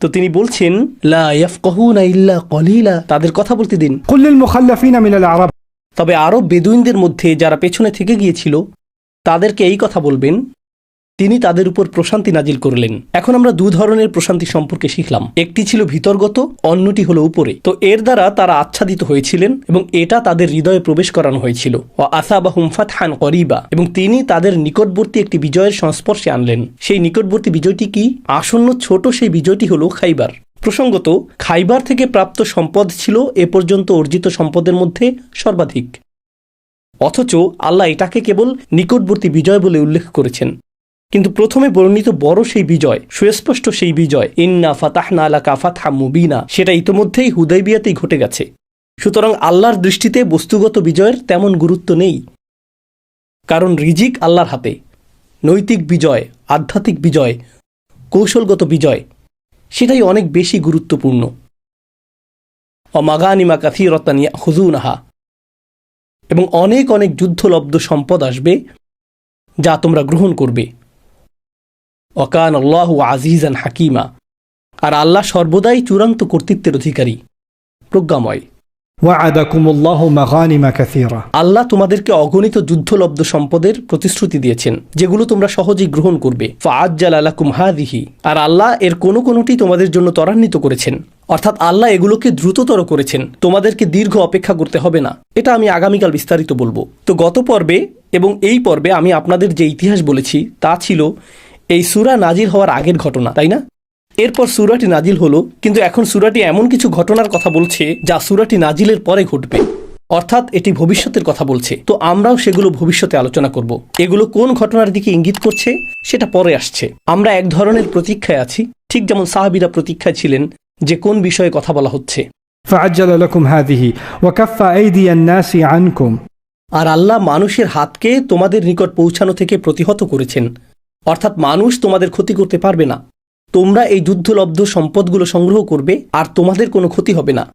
তো তিনি বলছেন লা কলিলা। তাদের কথা বলতে দিন। তবে আরব বেদুইনদের মধ্যে যারা পেছনে থেকে গিয়েছিল তাদেরকে এই কথা বলবেন তিনি তাদের উপর প্রশান্তি নাজিল করলেন। এখন আমরা দু ধরনের প্রশান্তি সম্পর্কে শিখলাম। একটি ছিল ভিতরগত, অন্যটি হলো উপরে। তো এর দ্বারা তারা আচ্ছাদিত হয়েছিলেন এবং এটা তাদের হৃদয়ে প্রবেশ করানো হয়েছিল। ও আসাবা হুমফাত হান করিবা। এবং তিনি তাদের নিকটবর্তী একটি বিজয়ের সংস্পর্শে আনলেন। সেই নিকটবর্তী বিজয়টি কি? আসন্ন ছোট সেই বিজয়টি হলো খাইবার। প্রসঙ্গত, খাইবার থেকে প্রাপ্ত সম্পদ ছিল এ পর্যন্ত অর্জিত সম্পদের মধ্যে সর্বাধিক। অথচ আল্লাহ এটাকে কেবল নিকটবর্তী বিজয় বলে উল্লেখ করেছেন। কিন্তু প্রথমে বর্ণিত বড় সেই বিজয়, সুস্পষ্ট সেই বিজয়, ইন্না ফাতাহনা আলা কাফাতহা মুবিনা সেটা ইতোমধ্যেই হুদাইবিয়াতেই ঘটে গেছে। সুতরাং আল্লাহর দৃষ্টিতে বস্তুগত বিজয়ের তেমন গুরুত্ব নেই। কারণ রিজিক আল্লাহর হাতে। নৈতিক বিজয়, আধ্যাত্মিক বিজয়, কৌশলগত বিজয়, সেটাই অনেক বেশি গুরুত্বপূর্ণ। অমাগানিমা কাথি রতানিয়া হুজুনাহা এবং অনেক অনেক যুদ্ধলব্ধ সম্পদ আসবে যা তোমরা গ্রহণ করবে। অকান আল্লাহ আজিজান হাকিমা। আর আল্লাহ সর্বদাই চূড়ান্ত কর্তৃত্বের অধিকারী। প্রজ্ঞাময়। আল্লাহ তোমাদেরকে অগণিত যুদ্ধলব্ধ সম্পদের প্রতিশ্রুতি দিয়েছেন যেগুলো তোমরা সহজেই গ্রহণ করবে। ফাআজ্জাল আলা কুমহাদিহি আর আল্লাহ এর কোনো কোনোটি তোমাদের জন্য ত্বরান্বিত করেছেন। অর্থাৎ আল্লাহ এগুলোকে দ্রুততর করেছেন তোমাদেরকে দীর্ঘ অপেক্ষা করতে হবে না। এটা আমি আগামীকাল বিস্তারিত বলব। তো গত পর্বে এবং এই পর্বে আমি আপনাদের যে ইতিহাস বলেছি তা ছিল এই সুরা নাজিল হওয়ার আগের ঘটনা তাই না? এরপর সুরাটি নাজিল হলো কিন্তু এখন সুরাটি এমন কিছু ঘটনার কথা বলছে যা সুরাটি নাজিলের পরে ঘটবে। অর্থাৎ এটি ভবিষ্যতের কথা বলছে। তো আমরাও সেগুলো ভবিষ্যতে আলোচনা করব। এগুলো কোন ঘটনার দিকে ইঙ্গিত করছে সেটা পরে আসছে। আমরা এক ধরনের প্রতীক্ষায় আছি ঠিক যেমন সাহাবিরা প্রতীক্ষায় ছিলেন যে কোন বিষয়ে কথা বলা হচ্ছে। আর আল্লাহ মানুষের হাতকে তোমাদের নিকট পৌঁছানো থেকে প্রতিহত করেছেন। অর্থাৎ মানুষ তোমাদের ক্ষতি করতে পারবে না তোমরা এই যুদ্ধলব্ধ সম্পদগুলো সংগ্রহ করবে আর তোমাদের কোনো ক্ষতি হবে না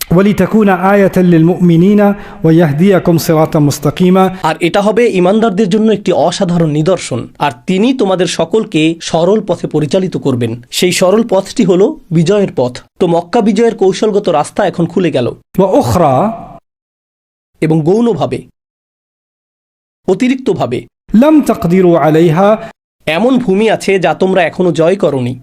ولتكون آية للمؤمنين ويهديكم صراطا مستقيما আর এটা হবে ইমানদারদের জন্য একটি অসাধারণ নিদর্শন আর তিনি তোমাদের সকলকে সরল পথে পরিচালিত করবেন সেই সরল পথটি হল বিজয়ের পথ তো মক্কা বিজয়ের কৌশলগত রাস্তা এখন খুলে গেল وأخرى এবং গৌণভাবে অতিরিক্তভাবে লাম তাকদিরু আলাইহা। এমন ভূমি আছে যা তোমরা এখনও জয় করনি।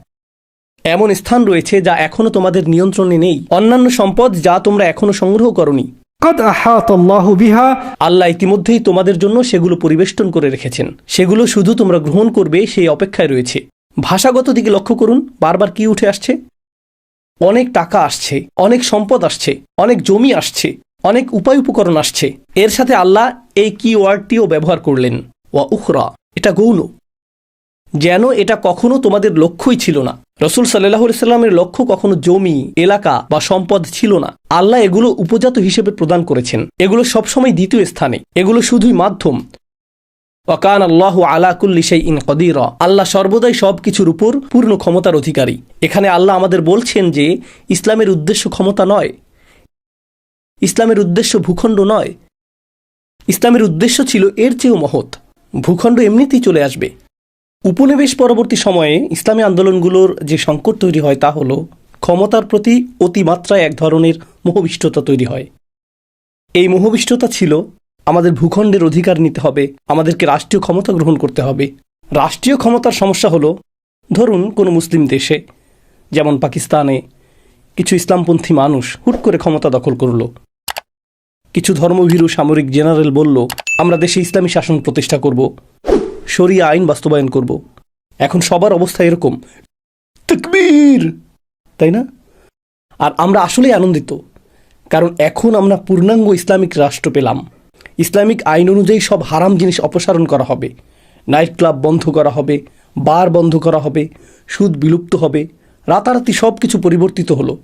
এমন স্থান রয়েছে যা এখনও তোমাদের নিয়ন্ত্রণে নেই। অন্যান্য সম্পদ যা তোমরা এখনও সংগ্রহ করনি। কাদ আহাতাল্লাহু বিহা। আল্লাহ ইতিমধ্যেই তোমাদের জন্য সেগুলো পরিবেষ্টন করে রেখেছেন। সেগুলো শুধু তোমরা গ্রহণ করবে সেই অপেক্ষায় রয়েছে। ভাষাগত দিকে লক্ষ্য করুন বারবার কি উঠে আসছে? অনেক টাকা আসছে অনেক সম্পদ আসছে অনেক জমি আসছে অনেক উপায় উপকরণ আসছে। এর সাথে আল্লাহ এই কি ওয়ার্ডটিও ব্যবহার করলেন। ওয়া উখরা, এটা গৌণ। যেন এটা কখনো তোমাদের লক্ষ্যই ছিল না। রসুল সাল্লাহ সাল্লামের লক্ষ্য কখনো জমি, এলাকা বা সম্পদ ছিল না। আল্লাহ এগুলো উপজাত হিসেবে প্রদান করেছেন। এগুলো সবসময় দ্বিতীয় স্থানে। এগুলো শুধুই মাধ্যম। ওয়াকান আল্লাহ আলাকুল্লি সেই ইন কদির। আল্লাহ সর্বদাই সব কিছুর উপর পূর্ণ ক্ষমতার অধিকারী। এখানে আল্লাহ আমাদের বলছেন যে, ইসলামের উদ্দেশ্য ক্ষমতা নয়। ইসলামের উদ্দেশ্য ভূখণ্ড নয়। ইসলামের উদ্দেশ্য ছিল এর চেয়েও মহৎ। ভূখণ্ড এমনিতেই চলে আসবে। উপনিবেশ পরবর্তী সময়ে ইসলামী আন্দোলনগুলোর যে সংকট তৈরি হয় তা হল, ক্ষমতার প্রতি অতিমাত্রায় এক ধরনের মোহবিষ্টতা তৈরি হয়। এই মোহবিষ্টতা ছিল, আমাদের ভূখণ্ডের অধিকার নিতে হবে, আমাদেরকে রাষ্ট্রীয় ক্ষমতা গ্রহণ করতে হবে। রাষ্ট্রীয় ক্ষমতার সমস্যা হলো, ধরুন কোনো মুসলিম দেশে, যেমন পাকিস্তানে, কিছু ইসলামপন্থী মানুষ হুট করে ক্ষমতা দখল করল। কিছু ধর্মভীরু সামরিক জেনারেল বলল, আমরা দেশে ইসলামী শাসন প্রতিষ্ঠা করব, শরিয়া আইন বাস্তবায়ন করব। এখন সবার অবস্থা এরকম। তাই না? আর আমরা আসলেই আনন্দিত, কারণ এখন আমরা পূর্ণাঙ্গ ইসলামিক রাষ্ট্র পেলাম। ইসলামিক আইন অনুযায়ী সব হারাম জিনিস অপসারণ করা হবে। নাইট ক্লাব বন্ধ করা হবে, বার বন্ধ করা হবে, সুদ বিলুপ্ত হবে, রাতারাতি সব কিছু পরিবর্তিত হলো।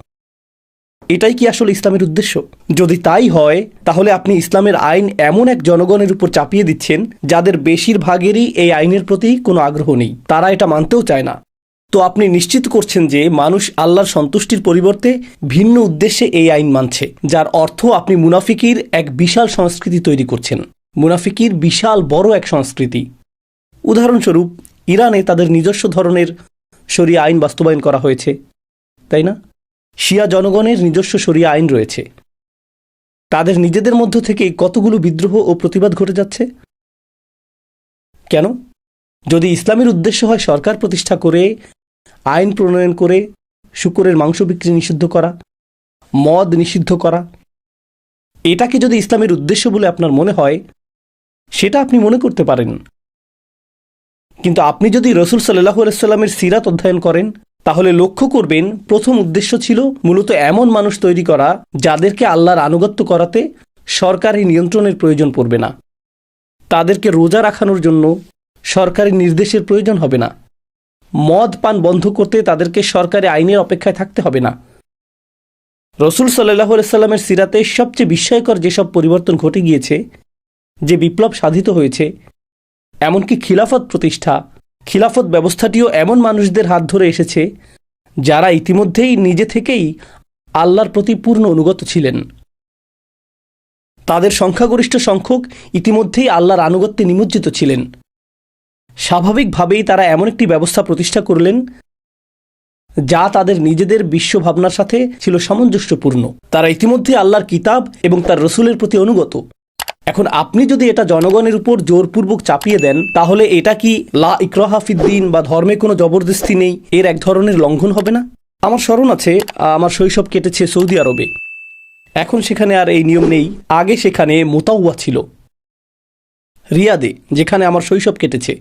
এটাই কি আসলে ইসলামের উদ্দেশ্য? যদি তাই হয়, তাহলে আপনি ইসলামের আইন এমন এক জনগণের উপর চাপিয়ে দিচ্ছেন, যাদের বেশিরভাগেরই এই আইনের প্রতি কোনো আগ্রহ নেই। তারা এটা মানতেও চায় না। তো আপনি নিশ্চিত করছেন যে মানুষ আল্লাহর সন্তুষ্টির পরিবর্তে ভিন্ন উদ্দেশ্যে এই আইন মানছে, যার অর্থ আপনি মুনাফিকির এক বিশাল সংস্কৃতি তৈরি করছেন। মুনাফিকির বিশাল বড় এক সংস্কৃতি। উদাহরণস্বরূপ, ইরানে তাদের নিজস্ব ধরনের শরিয়া আইন বাস্তবায়ন করা হয়েছে। তাই না? শিয়া জনগণের নিজস্ব সরিয়া আইন রয়েছে। তাদের নিজেদের মধ্য থেকে কতগুলো বিদ্রোহ ও প্রতিবাদ ঘটে যাচ্ছে? কেন? যদি ইসলামের উদ্দেশ্য হয় সরকার প্রতিষ্ঠা করে, আইন প্রণয়ন করে, শুকরের মাংস বিক্রি নিষিদ্ধ করা, মদ নিষিদ্ধ করা, এটাকে যদি ইসলামের উদ্দেশ্য বলে আপনার মনে হয়, সেটা আপনি মনে করতে পারেন। কিন্তু আপনি যদি রসুল সাল্লাহ আলাইস্লামের সিরাত অধ্যয়ন করেন তাহলে লক্ষ্য করবেন, প্রথম উদ্দেশ্য ছিল মূলত এমন মানুষ তৈরি করা যাদেরকে আল্লাহর আনুগত্য করাতে সরকারি নিয়ন্ত্রণের প্রয়োজন পড়বে না। তাদেরকে রোজা রাখানোর জন্য সরকারি নির্দেশের প্রয়োজন হবে না। মদ পান বন্ধ করতে তাদেরকে সরকারি আইনের অপেক্ষায় থাকতে হবে না। রসুল সাল্লাহ সাল্লামের সিরাতে সবচেয়ে বিস্ময়কর যেসব পরিবর্তন ঘটে গিয়েছে, যে বিপ্লব সাধিত হয়েছে, এমনকি খিলাফত প্রতিষ্ঠা খিলাফত ব্যবস্থাটিও এমন মানুষদের হাত ধরে এসেছে, যারা ইতিমধ্যেই নিজে থেকেই আল্লাহর প্রতি পূর্ণ অনুগত ছিলেন। তাদের সংখ্যাগরিষ্ঠ সংখ্যক ইতিমধ্যেই আল্লাহর আনুগত্যে নিমজ্জিত ছিলেন। স্বাভাবিকভাবেই তারা এমন একটি ব্যবস্থা প্রতিষ্ঠা করলেন, যা তাদের নিজেদের বিশ্ব ভাবনার সাথে ছিল সামঞ্জস্যপূর্ণ। তারা ইতিমধ্যে আল্লাহর কিতাব এবং তার রসুলের প্রতি অনুগত। এখন আপনি যদি এটা জনগণের উপর জোরপূর্বক চাপিয়ে দেন, তাহলে এটা কি লা ইকরাহাফিদ্দিন বা ধর্মে কোনো জবরদস্তি নেই? এর এক ধরনের লঙ্ঘন হবে না? আমার স্মরণ আছে আমার শৈশব কেটেছে সৌদি আরবে। এখন সেখানে আর এই নিয়ম নেই। আগে সেখানে মোতাউয়া ছিল। রিয়াদে, যেখানে আমার শৈশব কেটেছে।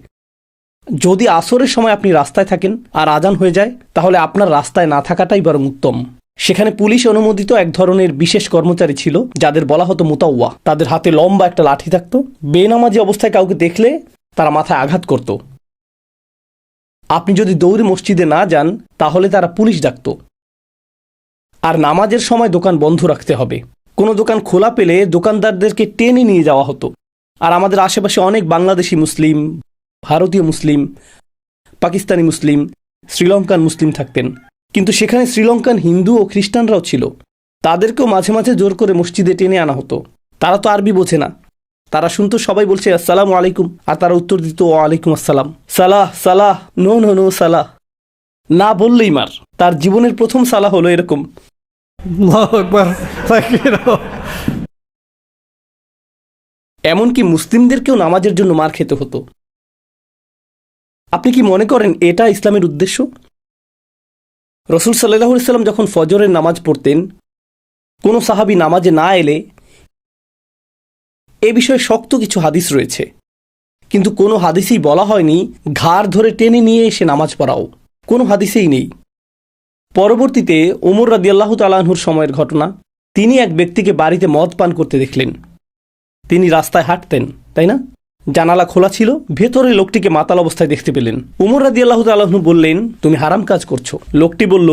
যদি আসরের সময় আপনি রাস্তায় থাকেন আর আজান হয়ে যায়, তাহলে আপনার রাস্তায় না থাকাটাই বরং উত্তম। সেখানে পুলিশ অনুমোদিত এক ধরনের বিশেষ কর্মচারী ছিল, যাদের বলা হতো মোতাউয়া তাদের হাতে লম্বা একটা লাঠি থাকতো। বেনামাজি অবস্থায় কাউকে দেখলে তারা মাথায় আঘাত করত। আপনি যদি দৌড়ে মসজিদে না যান, তাহলে তারা পুলিশ ডাকত। আর নামাজের সময় দোকান বন্ধ রাখতে হবে। কোনো দোকান খোলা পেলে দোকানদারদেরকে টেনে নিয়ে যাওয়া হতো। আর আমাদের আশেপাশে অনেক বাংলাদেশি মুসলিম, ভারতীয় মুসলিম, পাকিস্তানি মুসলিম, শ্রীলঙ্কান মুসলিম থাকতেন। কিন্তু সেখানে শ্রীলঙ্কান হিন্দু ও খ্রিস্টানরাও ছিল। তাদেরকেও মাঝে মাঝে জোর করে মসজিদে টেনে আনা হতো। তারা তো আরবি বোঝে না। তারা শুনতো সবাই বলছে আসসালামু আলাইকুম। আর তারা উত্তর দিত ও আলাইকুম আসসালাম। সালাহ সালাহ। নো নো নো সালাহ। না বললেই মার। তার জীবনের প্রথম সালাহ হলো এরকম. এমনকি মুসলিমদেরকেও নামাজের জন্য মার খেতে হতো। আপনি কি মনে করেন এটা ইসলামের উদ্দেশ্য? রসুল সাল্লাহ সাল্লাম যখন ফজরের নামাজ পড়তেন, কোনো সাহাবি নামাজে না এলে এ বিষয়ে শক্ত কিছু হাদিস রয়েছে। কিন্তু কোনো হাদিসেই বলা হয়নি, ঘাড় ধরে টেনে নিয়ে এসে নামাজ পড়াও। কোনো হাদিসেই নেই। পরবর্তীতে ওমর রাদিয়াল্লাহু তালাহুর সময়ের ঘটনা, তিনি এক ব্যক্তিকে বাড়িতে মদ পান করতে দেখলেন। তিনি রাস্তায় হাঁটতেন, তাই না? জানালা খোলা ছিল ভেতরে লোকটিকে মাতাল অবস্থায় দেখতে পেলেন। উমর রাদি আল্লাহ তাল্লাহ্ন বললেন, তুমি হারাম কাজ করছ। লোকটি বলল,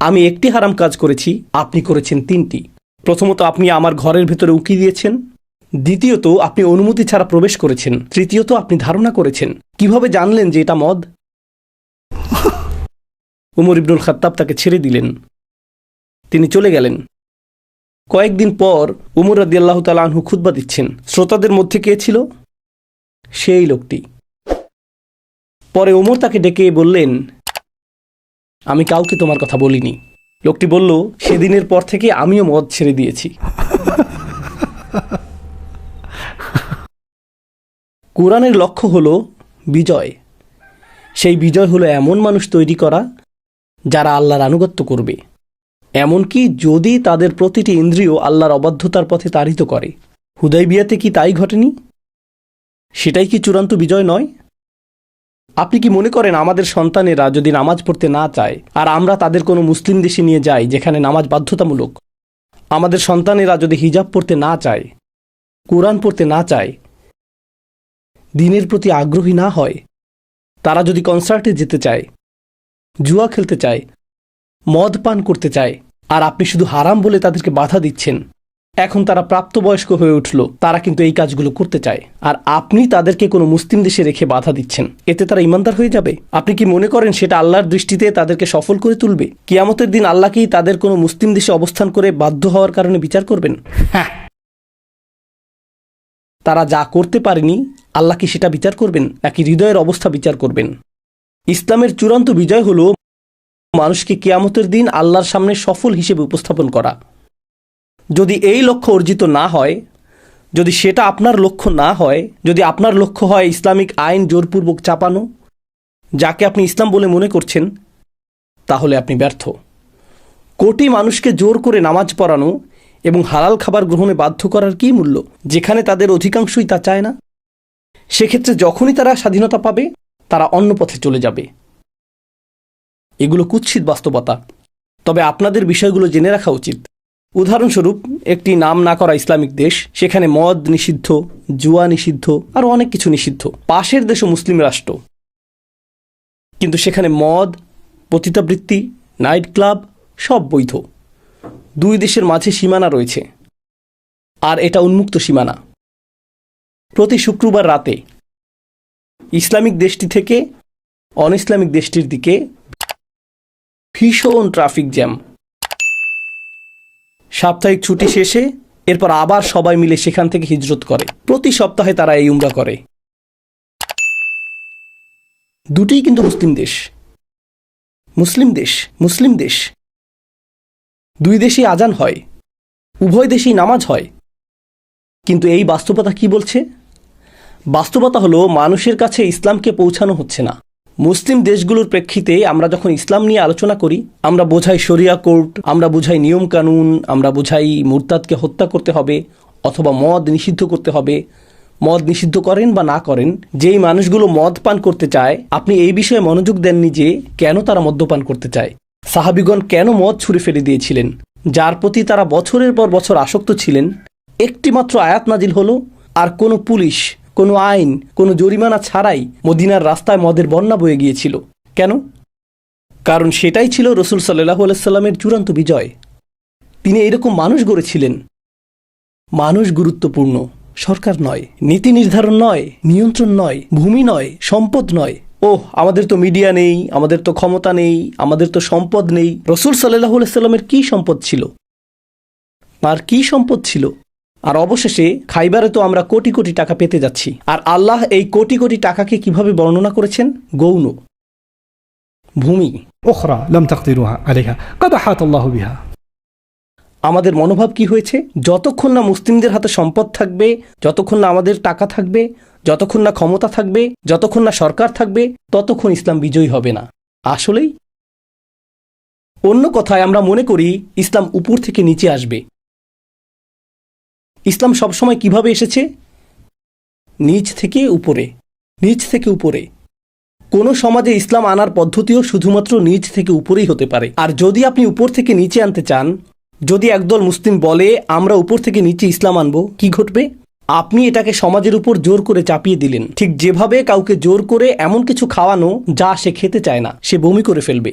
আমি একটি হারাম কাজ করেছি, আপনি করেছেন তিনটি। প্রথমত, আপনি আমার ঘরের ভেতরে উকি দিয়েছেন। দ্বিতীয়ত, আপনি অনুমতি ছাড়া প্রবেশ করেছেন। তৃতীয়ত, আপনি ধারণা করেছেন। কীভাবে জানলেন যে এটা মদ? উমর ইবনুল খাত্তাব তাকে ছেড়ে দিলেন। তিনি চলে গেলেন। কয়েকদিন পর, উমর রাদি আল্লাহ তালাহু খুদ্া দিচ্ছেন। শ্রোতাদের মধ্যে কে ছিল? সেই লোকটি। পরে ওমর তাকে ডেকে বললেন, আমি কাউকে তোমার কথা বলিনি। লোকটি বলল, সেদিনের পর থেকে আমিও মদ ছেড়ে দিয়েছি। কোরআনের লক্ষ্য হল বিজয়। সেই বিজয় হলো এমন মানুষ তৈরি করা, যারা আল্লাহর আনুগত্য করবে। এমনকি যদি তাদের প্রতিটি ইন্দ্রিয় আল্লাহর অবাধ্যতার পথে তাড়িত করে। হুদয় বিয়াতে কি তাই ঘটেনি? সেটাই কি চূড়ান্ত বিজয় নয়? আপনি কি মনে করেন আমাদের সন্তানেরা যদি নামাজ পড়তে না চায়, আর আমরা তাদের কোনো মুসলিম দেশে নিয়ে যাই যেখানে নামাজ বাধ্যতামূলক? আমাদের সন্তানেরা যদি হিজাব পড়তে না চায়, কোরআন পড়তে না চায়, দিনের প্রতি আগ্রহী না হয়, তারা যদি কনসার্টে যেতে চায়, জুয়া খেলতে চায়, মদ পান করতে চায়, আর আপনি শুধু হারাম বলে তাদেরকে বাধা দিচ্ছেন এখন তারা প্রাপ্তবয়স্ক হয়ে উঠল, তারা কিন্তু এই কাজগুলো করতে চায়। আর আপনি তাদেরকে কোনো মুসলিম দেশে রেখে বাধা দিচ্ছেন, এতে তারা ইমানদার হয়ে যাবে। আপনি কি মনে করেন সেটা আল্লাহর দৃষ্টিতে তাদেরকে সফল করে তুলবে? কিয়ামতের দিন আল্লাহকেই তাদের কোনো মুসলিম দেশে অবস্থান করে বাধ্য হওয়ার কারণে বিচার করবেন? তারা যা করতে পারেনি, আল্লাহ কি সেটা বিচার করবেন, নাকি হৃদয়ের অবস্থা বিচার করবেন? ইসলামের চূড়ান্ত বিজয় হল মানুষকে কেয়ামতের দিন আল্লাহর সামনে সফল হিসেবে উপস্থাপন করা। যদি এই লক্ষ্য অর্জিত না হয়, যদি সেটা আপনার লক্ষ্য না হয়, যদি আপনার লক্ষ্য হয় ইসলামিক আইন জোরপূর্বক চাপানো, যাকে আপনি ইসলাম বলে মনে করছেন, তাহলে আপনি ব্যর্থ। কোটি মানুষকে জোর করে নামাজ পড়ানো এবং হালাল খাবার গ্রহণে বাধ্য করার কী মূল্য? যেখানে তাদের অধিকাংশই তা চায় না। সেক্ষেত্রে যখনই তারা স্বাধীনতা পাবে, তারা অন্য পথে চলে যাবে। এগুলো কুৎসিত বাস্তবতা। তবে আপনাদের বিষয়গুলো জেনে রাখা উচিত। উদাহরণস্বরূপ, একটি নাম না করা ইসলামিক দেশ, সেখানে মদ নিষিদ্ধ, জুয়া নিষিদ্ধ আরও অনেক কিছু নিষিদ্ধ। পাশের দেশও মুসলিম রাষ্ট্র। কিন্তু সেখানে মদ, পতিতাবৃত্তি, নাইট ক্লাব সব বৈধ। দুই দেশের মাঝে সীমানা রয়েছে। আর এটা উন্মুক্ত সীমানা। প্রতি শুক্রবার রাতে ইসলামিক দেশটি থেকে অন ইসলামিক দেশটির দিকে ভীষণ ট্রাফিক জ্যাম। সাপ্তাহিক ছুটি শেষে এরপর আবার সবাই মিলে সেখান থেকে হিজরত করে। প্রতি সপ্তাহে তারা এই উমরা করে। দুটিই কিন্তু মুসলিম দেশ। মুসলিম দেশ মুসলিম দেশ। দুই দেশেই আজান হয়, উভয় দেশেই নামাজ হয়। কিন্তু এই বাস্তবতা কি বলছে? বাস্তবতা হলো মানুষের কাছে ইসলামকে পৌঁছানো হচ্ছে না। মুসলিম দেশগুলোর প্রেক্ষিতে আমরা যখন ইসলাম নিয়ে আলোচনা করি, আমরা বোঝাই শরিয়া কোর্ট, আমরা বোঝাই নিয়ম কানুন, আমরা বোঝাই মুরতাদকে হত্যা করতে হবে অথবা মদ নিষিদ্ধ করতে হবে। মদ নিষিদ্ধ করেন বা না করেন, যেই মানুষগুলো মদ পান করতে চায়, আপনি এই বিষয়ে মনোযোগ দেননি যে কেন তারা মদ্যপান করতে চায়। সাহাবিগণ কেন মদ ছুঁড়ে ফেলে দিয়েছিলেন? যার প্রতি তারা বছরের পর বছর আসক্ত ছিলেন। একটিমাত্র আয়াত নাজিল হলো, আর কোনো পুলিশ কোনো আইন, কোনো জরিমানা ছাড়াই মদিনার রাস্তায় মদের বন্যা বয়ে গিয়েছিল। কেন? কারণ সেটাই ছিল রসুল সাল্লাহ আলাইসাল্লামের চূড়ান্ত বিজয়। তিনি এরকম মানুষ গড়েছিলেন। মানুষ গুরুত্বপূর্ণ। সরকার নয়, নীতি নির্ধারণ নয়, নিয়ন্ত্রণ নয়, ভূমি নয়, সম্পদ নয়। ওহ, আমাদের তো মিডিয়া নেই, আমাদের তো ক্ষমতা নেই, আমাদের তো সম্পদ নেই। রসুল সাল্লাহ সাল্লামের কী সম্পদ ছিল? তার কী সম্পদ ছিল? আর অবশেষে খাইবারে তো আমরা কোটি কোটি টাকা পেতে যাচ্ছি। আর আল্লাহ এই কোটি কোটি টাকাকে কীভাবে বর্ণনা করেছেন? গৌণ। ভূমি। ওখরা হাত আল্লাহ আমাদের মনোভাব কি হয়েছে? যতক্ষণ না মুসলিমদের হাতে সম্পদ থাকবে যতক্ষণ না আমাদের টাকা থাকবে যতক্ষণ না ক্ষমতা থাকবে যতক্ষণ না সরকার থাকবে ততক্ষণ ইসলাম বিজয়ী হবে না। আসলেই? অন্য কথায় আমরা মনে করি ইসলাম উপর থেকে নিচে আসবে। ইসলাম সবসময় কীভাবে এসেছে? নিচ থেকে উপরে, নিচ থেকে উপরে। কোনো সমাজে ইসলাম আনার পদ্ধতিও শুধুমাত্র নিচ থেকে উপরেই হতে পারে। আর যদি আপনি উপর থেকে নিচে আনতে চান, যদি একদল মুসলিম বলে, আমরা উপর থেকে নিচে ইসলাম আনব কি ঘটবে? আপনি এটাকে সমাজের উপর জোর করে চাপিয়ে দিলেন। ঠিক যেভাবে কাউকে জোর করে এমন কিছু খাওয়ানো যা সে খেতে চায় না, সে বমি করে ফেলবে।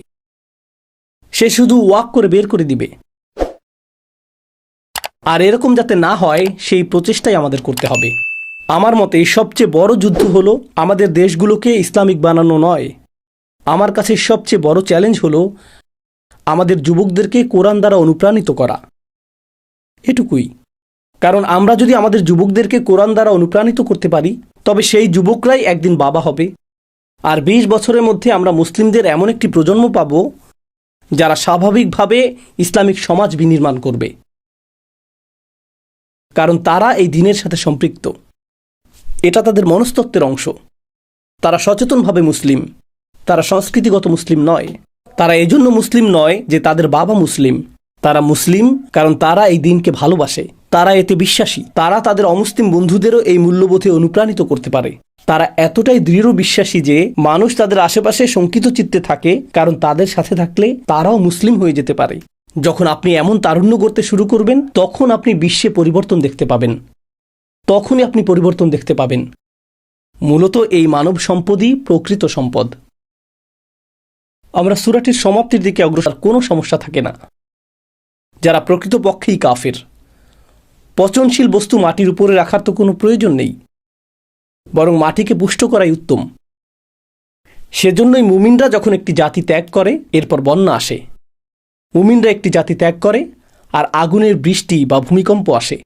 সে শুধু ওয়াক করে বের করে দিবে। আর এরকম যাতে না হয়, সেই প্রচেষ্টাই আমাদের করতে হবে। আমার মতে, সবচেয়ে বড় যুদ্ধ হলো আমাদের দেশগুলোকে ইসলামিক বানানো নয়। আমার কাছে সবচেয়ে বড় চ্যালেঞ্জ হলো আমাদের যুবকদেরকে কোরআন দ্বারা অনুপ্রাণিত করা। এটুকুই। কারণ আমরা যদি আমাদের যুবকদেরকে কোরআন দ্বারা অনুপ্রাণিত করতে পারি, তবে সেই যুবকরাই একদিন বাবা হবে। আর বিশ বছরের মধ্যে আমরা মুসলিমদের এমন একটি প্রজন্ম পাব, যারা স্বাভাবিকভাবে ইসলামিক সমাজ বিনির্মাণ করবে। কারণ তারা এই দিনের সাথে সম্পৃক্ত। এটা তাদের মনস্তত্ত্বের অংশ। তারা সচেতনভাবে মুসলিম। তারা সংস্কৃতিগত মুসলিম নয়। তারা এজন্য মুসলিম নয় যে তাদের বাবা মুসলিম। তারা মুসলিম কারণ তারা এই দিনকে ভালোবাসে। তারা এতে বিশ্বাসী। তারা তাদের অমুসলিম বন্ধুদেরও এই মূল্যবোধে অনুপ্রাণিত করতে পারে। তারা এতটাই দৃঢ় বিশ্বাসী যে মানুষ তাদের আশেপাশে শঙ্কিত চিত্তে থাকে কারণ তাদের সাথে থাকলে তারাও মুসলিম হয়ে যেতে পারে। যখন আপনি এমন তারুণ্য করতে শুরু করবেন, তখন আপনি বিশ্বে পরিবর্তন দেখতে পাবেন। তখনই আপনি পরিবর্তন দেখতে পাবেন। মূলত এই মানব সম্পদই প্রকৃত সম্পদ। আমরা সুরাটির সমাপ্তির দিকে অগ্রসর কোনো সমস্যা থাকে না। যারা প্রকৃতপক্ষেই কাফের, পচনশীল বস্তু মাটির উপরে রাখার তো কোনো প্রয়োজন নেই, বরং মাটিকে পুষ্ট করাই উত্তম। সেজন্যই মুমিনরা যখন একটি জাতি ত্যাগ করে, এরপর বন্যা আসে। মুমিনরা একটি জাতি ত্যাগ করে আর আগুনের বৃষ্টি বা ভূমিকম্প আসে।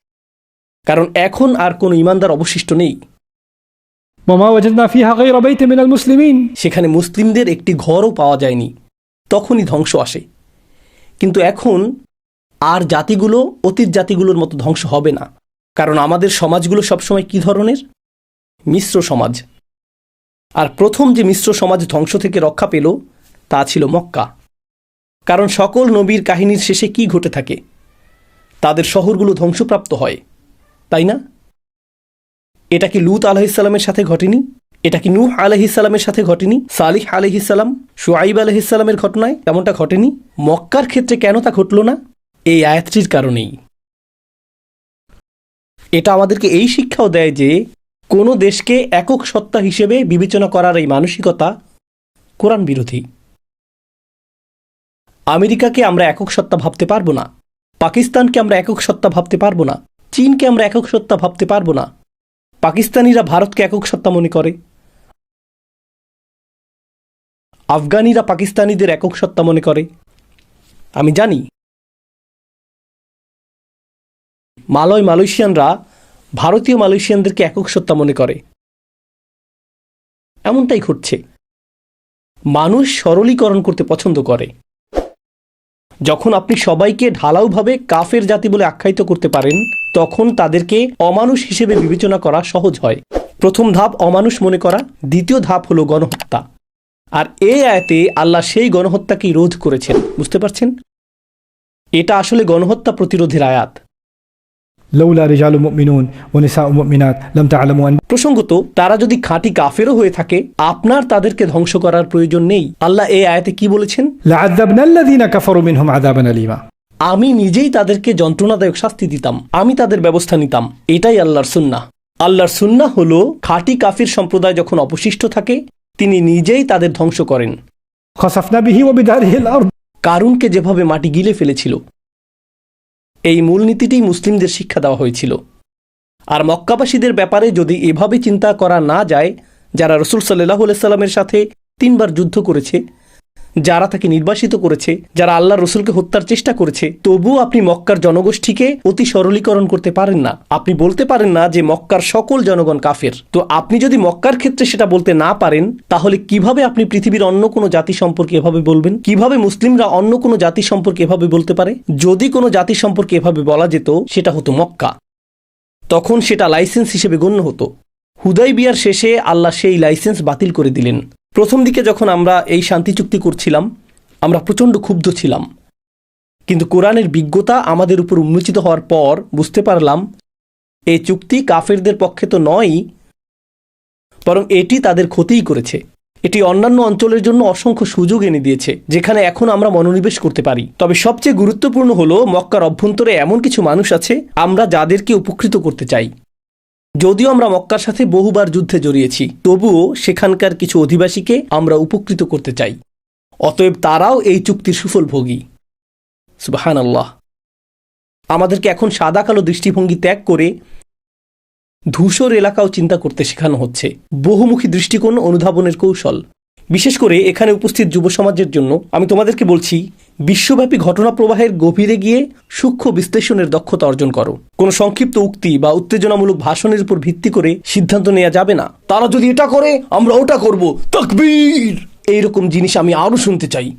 কারণ এখন আর কোনো ইমানদার অবশিষ্ট নেই। সেখানে মুসলিমদের একটি ঘরও পাওয়া যায়নি। তখনই ধ্বংস আসে। কিন্তু এখন আর জাতিগুলো অতীত জাতিগুলোর মতো ধ্বংস হবে না। কারণ আমাদের সমাজগুলো সবসময় কি ধরনের? মিশ্র সমাজ। আর প্রথম যে মিশ্র সমাজ ধ্বংস থেকে রক্ষা পেল তা ছিল মক্কা। কারণ সকল নবীর কাহিনীর শেষে কি ঘটে থাকে? তাদের শহরগুলো ধ্বংসপ্রাপ্ত হয়, তাই না? এটা কি লুত আলহিসাল্লামের সাথে ঘটেনি? এটা কি নূহ আলহিসাল্লামের সাথে ঘটেনি? সালিহ আলহিসাল্লাম শুয়াইব আলহিসাল্লামের ঘটনায় তেমনটা ঘটেনি? মক্কার ক্ষেত্রে কেন তা ঘটল না? এই আয়াতটির কারণেই। এটা আমাদেরকে এই শিক্ষাও দেয় যে কোনো দেশকে একক সত্তা হিসেবে বিবেচনা করার এই মানসিকতা কোরআন বিরোধী। আমেরিকাকে আমরা একক সত্তা ভাবতে পারব না। পাকিস্তানকে আমরা একক সত্তা ভাবতে পারব না। চীনকে আমরা একক সত্তা ভাবতে পারব না। পাকিস্তানিরা ভারতকে একক সত্তা মনে করে। আফগানিরা পাকিস্তানিদের একক সত্তা মনে করে। আমি জানি। মালয় মালয়েশিয়ানরা ভারতীয় মালয়েশিয়ানদেরকে একক সত্তা মনে করে। এমনটাই ঘটছে। মানুষ সরলীকরণ করতে পছন্দ করে। যখন আপনি সবাইকে ঢালাওভাবে কাফের জাতি বলে আখ্যায়িত করতে পারেন, তখন তাদেরকে অমানুষ হিসেবে বিবেচনা করা সহজ হয়। প্রথম ধাপ অমানুষ মনে করা, দ্বিতীয় ধাপ হলো গণহত্যা। আর এই আয়াতে আল্লাহ সেই গণহত্যাকেই রোধ করেছেন। বুঝতে পারছেন? এটা আসলে গণহত্যা প্রতিরোধের আয়াত। প্রসঙ্গত তারা যদি খাঁটি কাফেরও হয়ে থাকে আপনার তাদেরকে ধ্বংস করার প্রয়োজন নেই। আল্লাহ আয়াতে কি বলেছেন? আমি নিজেই তাদেরকে যন্ত্রণাদায়ক শাস্তি দিতাম। আমি তাদের ব্যবস্থা নিতাম। এটাই আল্লাহর সুন্না আল্লাহর সুন্না হল খাঁটি কাফির সম্প্রদায় যখন অবশিষ্ট থাকে তিনি নিজেই তাদের ধ্বংস করেন। কারুনকে যেভাবে মাটি গিলে ফেলেছিল এই মূলনীতিটি মুসলিমদের শিক্ষা দেওয়া হয়েছিল। আর মক্কাবাসীদের ব্যাপারে যদি এভাবে চিন্তা করা না যায়, যারা রসুল সাল্লাহ সাল্লামের সাথে তিনবার যুদ্ধ করেছে যারা তাকে নির্বাসিত করেছে, যারা আল্লাহ রসুলকে হত্যার চেষ্টা করেছে, তবুও আপনি মক্কার জনগোষ্ঠীকে অতি সরলীকরণ করতে পারেন না। আপনি বলতে পারেন না যে মক্কার সকল জনগণ কাফের। তো আপনি যদি মক্কার ক্ষেত্রে সেটা বলতে না পারেন, তাহলে কীভাবে আপনি পৃথিবীর অন্য কোনো জাতি সম্পর্কে এভাবে বলবেন? কীভাবে মুসলিমরা অন্য কোনো জাতি সম্পর্কে এভাবে বলতে পারে? যদি কোনো জাতি সম্পর্কে এভাবে বলা যেত, সেটা হতো মক্কা। তখন সেটা লাইসেন্স হিসেবে গণ্য হতো। হুদাই বিয়ার শেষে আল্লাহ সেই লাইসেন্স বাতিল করে দিলেন। প্রথম দিকে যখন আমরা এই শান্তি চুক্তি করছিলাম, আমরা প্রচণ্ড ক্ষুব্ধ ছিলাম। কিন্তু কোরআনের বিজ্ঞতা আমাদের উপর উন্মোচিত হওয়ার পর বুঝতে পারলাম, এই চুক্তি কাফেরদের পক্ষে তো নয়ই, বরং এটি তাদের ক্ষতিই করেছে। এটি অন্যান্য অঞ্চলের জন্য অসংখ্য সুযোগ এনে দিয়েছে, যেখানে এখন আমরা মনোনিবেশ করতে পারি। তবে সবচেয়ে গুরুত্বপূর্ণ হলো, মক্কার অভ্যন্তরে এমন কিছু মানুষ আছে, আমরা যাদেরকে উপকৃত করতে চাই। যদিও আমরা মক্কার সাথে বহুবার যুদ্ধে জড়িয়েছি, তবুও সেখানকার কিছু অধিবাসীকে আমরা উপকৃত করতে চাই। অতএব তারাও এই চুক্তির সুফল ভোগী সুবাহান আল্লাহ আমাদেরকে এখন সাদা কালো দৃষ্টিভঙ্গি ত্যাগ করে ধূসর এলাকাও চিন্তা করতে শেখানো হচ্ছে। বহুমুখী দৃষ্টিকোণ অনুধাবনের কৌশল। বিশেষ করে এখানে উপস্থিত যুব সমাজের জন্য আমি তোমাদেরকে বলছি বিশ্বব্যাপী ঘটনা প্রবাহের গভীরে গিয়ে সূক্ষ্ম বিশ্লেষণের দক্ষতা অর্জন করো। কোনো সংক্ষিপ্ত উক্তি বা উত্তেজনামূলক ভাষণের উপর ভিত্তি করে সিদ্ধান্ত নেওয়া যাবে না। তারা যদি এটা করে, আমরা ওটা করব। তকবীর! এইরকম জিনিস আমি আরও শুনতে চাই।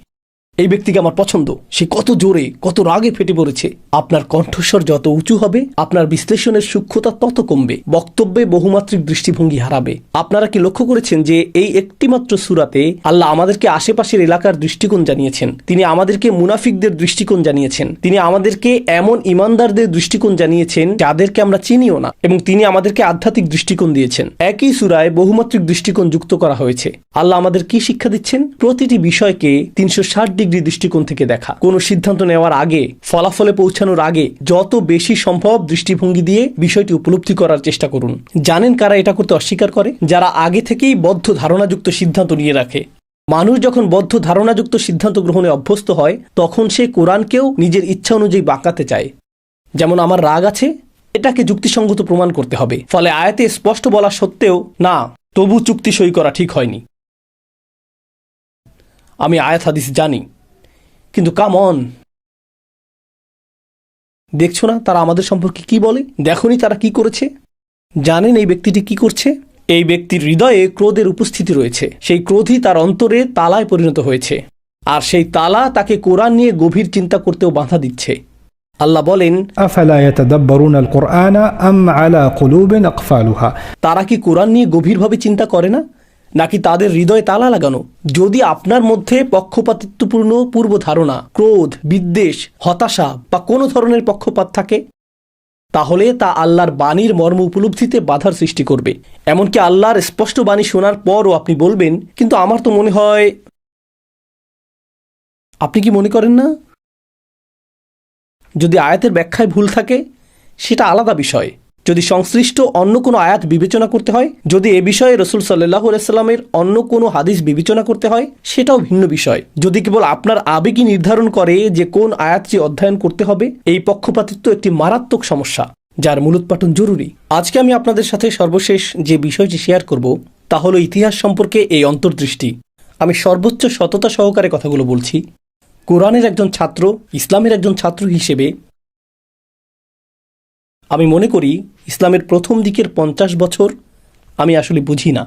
এই ব্যক্তিকে আমার পছন্দ। সে কত জোরে, কত রাগে ফেটে পড়েছে। আপনার কণ্ঠস্বর যত উঁচু হবে, আপনার বিশ্লেষণের সূক্ষ্মতা তত কমবে। বক্তব্যে বহুমাত্রিক দৃষ্টিভঙ্গি হারাবে। আপনারা কি লক্ষ্য করেছেন যে এই একটিমাত্র সুরাতে আল্লাহ আমাদেরকে আশেপাশের এলাকার দৃষ্টিকোণ জানিয়েছেন? তিনি আমাদেরকে মুনাফিকদের দৃষ্টিকোণ জানিয়েছেন। তিনি আমাদেরকে এমন ইমানদারদের দৃষ্টিকোণ জানিয়েছেন যাদেরকে আমরা চিনিও না এবং তিনি আমাদেরকে আধ্যাত্মিক দৃষ্টিকোণ দিয়েছেন। একই সুরায় বহুমাত্রিক দৃষ্টিকোণ যুক্ত করা হয়েছে। আল্লাহ আমাদের কি শিক্ষা দিচ্ছেন? প্রতিটি বিষয়কে তিনশো ষাট ডিগ্রি দৃষ্টিকোণ থেকে দেখা। কোনো সিদ্ধান্ত নেওয়ার আগে, ফলাফলে পৌঁছানোর আগে যত বেশি সম্ভব দৃষ্টিভঙ্গি দিয়ে বিষয়টি উপলব্ধি করার চেষ্টা করুন। জানেন কারা এটা করতে অস্বীকার করে? যারা আগে থেকেই বদ্ধ ধারণাযুক্ত সিদ্ধান্ত নিয়ে রাখে। মানুষ যখন বদ্ধ ধারণাযুক্ত সিদ্ধান্ত গ্রহণে অভ্যস্ত হয়, তখন সে কোরআনকেও নিজের ইচ্ছা অনুযায়ী বাঁকাতে চায়। যেমন আমার রাগ আছে, এটাকে যুক্তিসঙ্গত প্রমাণ করতে হবে। ফলে আয়াতে স্পষ্ট বলা সত্ত্বেও, না, তবু চুক্তি সই করা ঠিক হয়নি। আমি আয়াত হাদিস জানি। কিন্তু কাম অন দেখছ না তারা আমাদের সম্পর্কে কি বলে? দেখনি তারা কি করেছে? জানেন এই ব্যক্তিটি কি করছে? এই ব্যক্তির হৃদয়ে ক্রোধের উপস্থিতি রয়েছে। সেই ক্রোধই তার অন্তরে তালায় পরিণত হয়েছে। আর সেই তালা তাকে কোরআন নিয়ে গভীর চিন্তা করতেও বাধা দিচ্ছে। আল্লাহ বলেন তারা কি কোরআন নিয়ে গভীরভাবে চিন্তা করে না? নাকি তাদের হৃদয়ে তালা লাগানো? যদি আপনার মধ্যে পক্ষপাতিত্বপূর্ণ পূর্ব ধারণা ক্রোধ, বিদ্বেষ, হতাশা বা কোনো ধরনের পক্ষপাত থাকে, তাহলে তা আল্লাহর বাণীর মর্ম উপলব্ধিতে বাধার সৃষ্টি করবে। এমনকি আল্লাহর স্পষ্ট বাণী শোনার পরও আপনি বলবেন, কিন্তু আমার তো মনে হয় আপনি কি মনে করেন না? যদি আয়াতের ব্যাখ্যায় ভুল থাকে, সেটা আলাদা বিষয়। যদি সংশ্লিষ্ট অন্য কোনো আয়াত বিবেচনা করতে হয়, যদি এ বিষয়ে রসুল সাল্লাহ সাল্লামের অন্য কোনো হাদিস বিবেচনা করতে হয়, সেটাও ভিন্ন বিষয়। যদি কেবল আপনার আবেগই নির্ধারণ করে যে কোন আয়াতটি অধ্যয়ন করতে হবে, এই পক্ষপাতিত্ব একটি মারাত্মক সমস্যা, যার মূলোৎপাটন জরুরি। আজকে আমি আপনাদের সাথে সর্বশেষ যে বিষয়টি শেয়ার করব, তা হলো ইতিহাস সম্পর্কে এই অন্তর্দৃষ্টি। আমি সর্বোচ্চ সততা সহকারে কথাগুলো বলছি। কোরআনের একজন ছাত্র, ইসলামের একজন ছাত্র হিসেবে আমি মনে করি ইসলামের প্রথম দিকের পঞ্চাশ বছর আমি আসলে বুঝি না।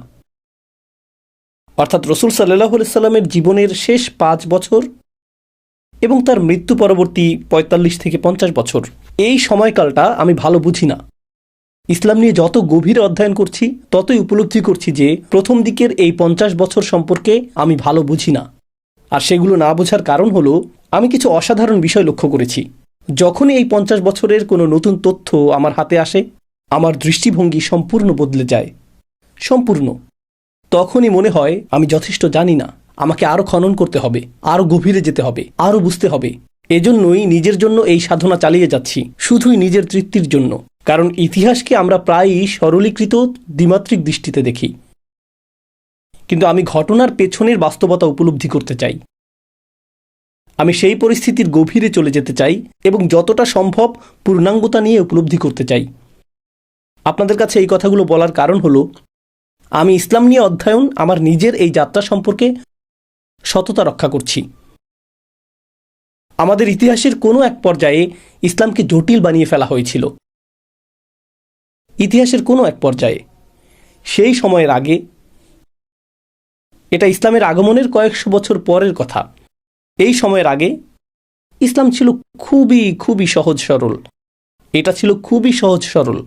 অর্থাৎ রসুল সাল্লাহ সাল্লামের জীবনের শেষ পাঁচ বছর এবং তার মৃত্যু পরবর্তী পঁয়তাল্লিশ থেকে পঞ্চাশ বছর। এই সময়কালটা আমি ভালো বুঝি না। ইসলাম নিয়ে যত গভীর অধ্যয়ন করছি, ততই উপলব্ধি করছি যে প্রথম দিকের এই পঞ্চাশ বছর সম্পর্কে আমি ভালো বুঝি না। আর সেগুলো না বোঝার কারণ হলো, আমি কিছু অসাধারণ বিষয় লক্ষ্য করেছি। যখনই এই পঞ্চাশ বছরের কোনো নতুন তথ্য আমার হাতে আসে, আমার দৃষ্টিভঙ্গি সম্পূর্ণ বদলে যায়। সম্পূর্ণ। তখনই মনে হয়, আমি যথেষ্ট জানি না, আমাকে আরও খনন করতে হবে, আরও গভীরে যেতে হবে, আরও বুঝতে হবে। এজন্যই নিজের জন্য এই সাধনা চালিয়ে যাচ্ছি, শুধুই নিজের তৃপ্তির জন্য, কারণ ইতিহাসকে আমরা প্রায়ই সরলীকৃত দ্বিমাত্রিক দৃষ্টিতে দেখি। কিন্তু আমি ঘটনার পেছনের বাস্তবতা উপলব্ধি করতে চাই। আমি সেই পরিস্থিতির গভীরে চলে যেতে চাই এবং যতটা সম্ভব পূর্ণাঙ্গতা নিয়ে উপলব্ধি করতে চাই। আপনাদের কাছে এই কথাগুলো বলার কারণ হলো, আমি ইসলাম নিয়ে অধ্যয়ন আমার নিজের এই যাত্রা সম্পর্কে সততা রক্ষা করছি। আমাদের ইতিহাসের কোনো এক পর্যায়ে ইসলামকে জটিল বানিয়ে ফেলা হয়েছিল। ইতিহাসের কোনো এক পর্যায়ে। সেই সময়ের আগে, এটা ইসলামের আগমনের কয়েকশো বছর পরের কথা। এই সময়ের আগে ইসলাম ছিল খুবই খুবই সহজ সরল। এটা ছিল খুবই সহজ সরল।